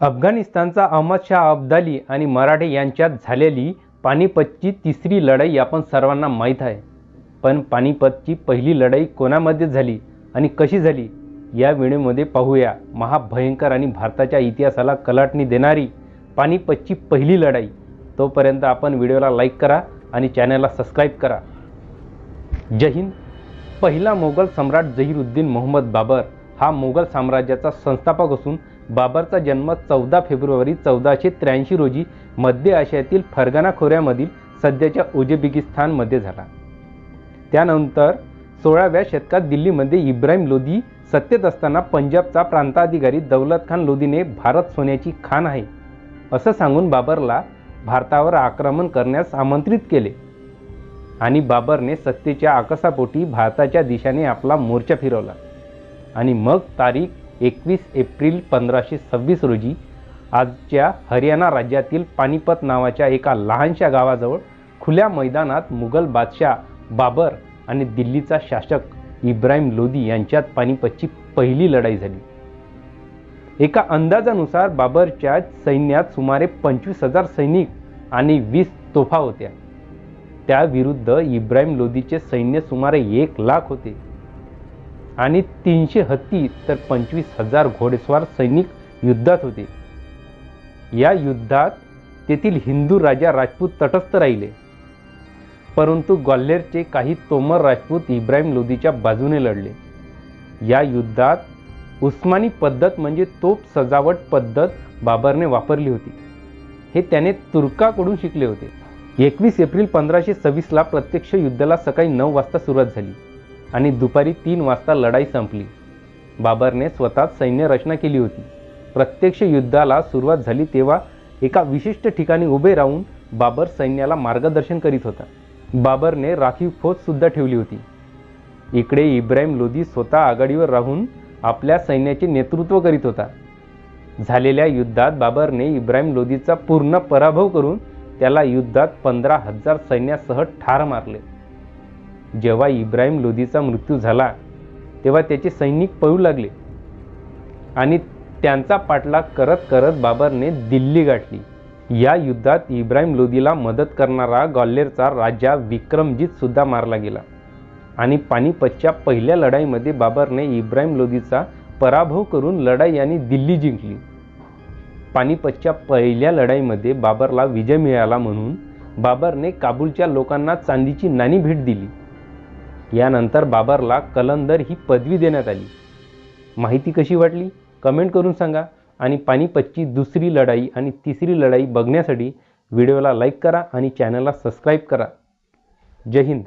अफगाणिस्तानचा अहमद शाह अब्दाली आणि मराठे यांच्यात झालेली पानिपतची तिसरी लढाई आपण सर्वांना माहीत आहे. पण पानिपतची पहिली लढाई कोणामध्ये झाली आणि कशी झाली या व्हिडिओमध्ये पाहूया. महाभयंकर आणि भारताच्या इतिहासाला कलाटणी देणारी पानिपतची पहिली लढाई. तोपर्यंत आपण व्हिडिओला लाईक करा आणि चॅनलला सबस्क्राईब करा. जय हिंद. पहिला मोगल सम्राट जहीरुद्दीन मोहम्मद बाबर. हा मुघल साम्राज्याचा संस्थापक असून बाबरचा जन्म चौदा फेब्रुवारी चौदाशे त्र्याऐंशी रोजी मध्य आशियातील फरगाना खोऱ्यामधील सध्याच्या उझबेकिस्तानमध्ये झाला. त्यानंतर सोळाव्या शतकात दिल्लीमध्ये इब्राहिम लोधी सत्तेत असताना पंजाबचा प्रांताधिकारी दौलत खान लोधीने भारत सोन्याची खाण आहे असं सांगून बाबरला भारतावर आक्रमण करण्यास आमंत्रित केले आणि बाबरने सत्तेच्या आकसापोटी भारताच्या दिशेने आपला मोर्चा फिरवला. आणि मग तारीख एकवीस एप्रिल पंधराशे सव्वीस रोजी आजच्या हरियाणा राज्यातील पानिपत नावाच्या एका लहानशा गावाजवळ खुल्या मैदानात मुघल बादशाह बाबर आणि दिल्लीचा शासक इब्राहिम लोधी यांच्यात पानिपतची पहिली लढाई झाली. एका अंदाजानुसार बाबरच्या सैन्यात सुमारे पंचवीस हजार सैनिक आणि वीस तोफा होत्या. त्याविरुद्ध इब्राहिम लोधीचे सैन्य सुमारे एक लाख होते. आणि तीनशे हत्ती तर पंचवीस हजार घोडेस्वार सैनिक युद्धात होते. या युद्धात तेथील हिंदू राजा राजपूत तटस्थ राहिले. परंतु ग्वाल्हेरचे काही तोमर राजपूत इब्राहिम लोधीच्या बाजूने लढले. या युद्धात उस्मानी पद्धत म्हणजे तोप सजावट पद्धत बाबरने वापरली होती. हे त्याने तुर्काकडून शिकले होते. एकवीस एप्रिल पंधराशे सव्वीसला प्रत्यक्ष युद्धाला सकाळी नऊ वाजता सुरुवात झाली. आणि दुपारी तीन वाजता लढाई संपली. बाबरने स्वतःच सैन्य रचना केली होती. प्रत्यक्ष युद्धाला सुरुवात झाली तेव्हा एका विशिष्ट ठिकाणी उभे राहून बाबर सैन्याला मार्गदर्शन करीत होता. बाबरने राखीव फौजसुद्धा ठेवली होती. इकडे इब्राहिम लोधी स्वतः आघाडीवर राहून आपल्या सैन्याचे नेतृत्व करीत होता. झालेल्या युद्धात बाबरने इब्राहिम लोधीचा पूर्ण पराभव करून त्याला युद्धात पंधरा हजार सैन्यासह ठार मारले. जेव्हा इब्राहिम लोधीचा मृत्यू झाला तेव्हा त्याचे सैनिक पळू लागले आणि त्यांचा पाठलाग करत करत बाबरने दिल्ली गाठली. या युद्धात इब्राहिम लोधीला मदत करणारा ग्वाल्हेरचा राजा विक्रमजीतसुद्धा मारला गेला आणि पानिपतच्या पहिल्या लढाईमध्ये बाबरने इब्राहिम लोधीचा पराभव करून लढाई आणि दिल्ली जिंकली. पानिपतच्या पहिल्या लढाईमध्ये बाबरला विजय मिळाला म्हणून बाबरने काबूलच्या लोकांना चांदीची नाणी भेट दिली. यानंतर बाबरला कलंदर ही पदवी देण्यात आली. माहिती कशी वाटली? कमेंट करून सांगा आणि पानिपतची दुसरी लढाई आणि तिसरी लढाई बघण्यासाठी व्हिडिओला लाईक करा आणि चॅनलला सबस्क्राईब करा. जय हिंद.